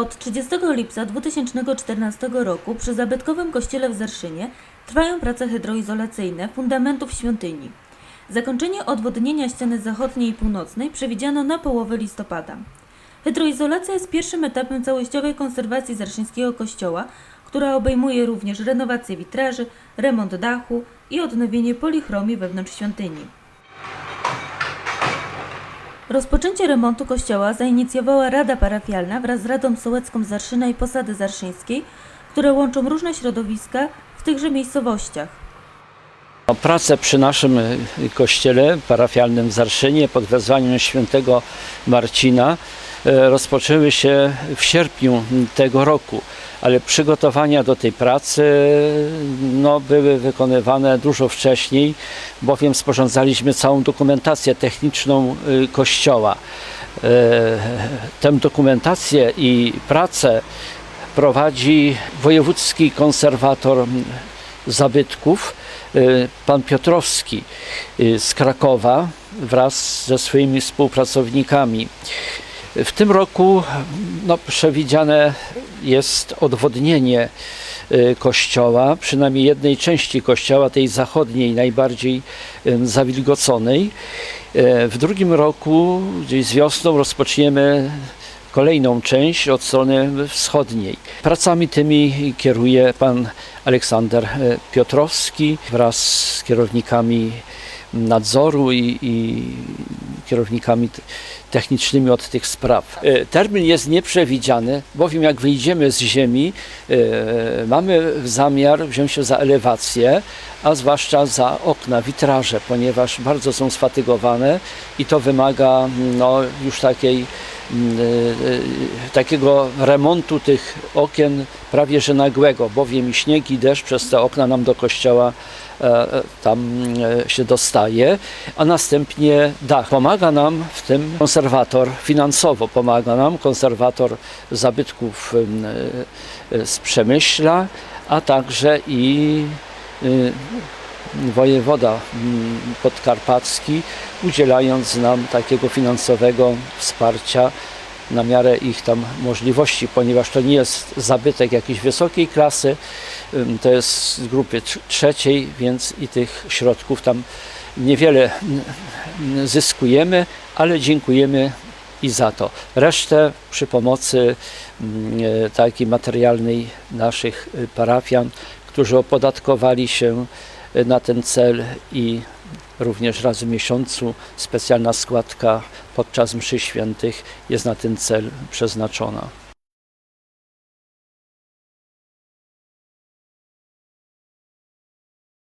Od 30 lipca 2014 roku przy zabytkowym kościele w Zarszynie trwają prace hydroizolacyjne fundamentów świątyni. Zakończenie odwodnienia ściany zachodniej i północnej przewidziano na połowę listopada. Hydroizolacja jest pierwszym etapem całościowej konserwacji zarszyńskiego kościoła, która obejmuje również renowację witraży, remont dachu i odnowienie polichromii wewnątrz świątyni. Rozpoczęcie remontu kościoła zainicjowała Rada Parafialna wraz z Radą Sołecką Zarszyna i Posady Zarszyńskiej, które łączą różne środowiska w tychże miejscowościach. No, Prace przy naszym y, kościele parafialnym w Zarszynie pod wezwaniem świętego Marcina rozpoczęły się w sierpniu tego roku, ale przygotowania do tej pracy no, były wykonywane dużo wcześniej, bowiem sporządzaliśmy całą dokumentację techniczną y, kościoła. E, Tę dokumentację i pracę prowadzi wojewódzki konserwator zabytków, y, pan Piotrowski y, z Krakowa wraz ze swoimi współpracownikami. W tym roku no, przewidziane jest odwodnienie y, kościoła, przynajmniej jednej części kościoła, tej zachodniej, najbardziej y, zawilgoconej. Y, W drugim roku, gdzieś z wiosną, rozpoczniemy kolejną część od strony wschodniej. Pracami tymi kieruje pan Aleksander e, Piotrowski wraz z kierownikami nadzoru i, i kierownikami technicznymi od tych spraw. E, Termin jest nieprzewidziany, bowiem jak wyjdziemy z ziemi, e, mamy zamiar wziąć się za elewację, a zwłaszcza za okna, witraże, ponieważ bardzo są sfatygowane i to wymaga no, już takiej mm, takiego remontu tych okien prawie że nagłego, bowiem i śnieg i deszcz przez te okna nam do kościoła e, e, tam e, się dostaje, a następnie dach. Pomaga nam w tym konserwator, finansowo pomaga nam konserwator zabytków e, z Przemyśla, a także i y, wojewoda mm, podkarpacki, udzielając nam takiego finansowego wsparcia na miarę ich tam możliwości, ponieważ to nie jest zabytek jakiejś wysokiej klasy, to jest z grupy tr- trzeciej, więc i tych środków tam niewiele mm, zyskujemy, ale dziękujemy i za to. Resztę przy pomocy mm, e, takiej materialnej naszych y, parafian, którzy opodatkowali się na ten cel i również raz w miesiącu specjalna składka podczas mszy świętych jest na ten cel przeznaczona.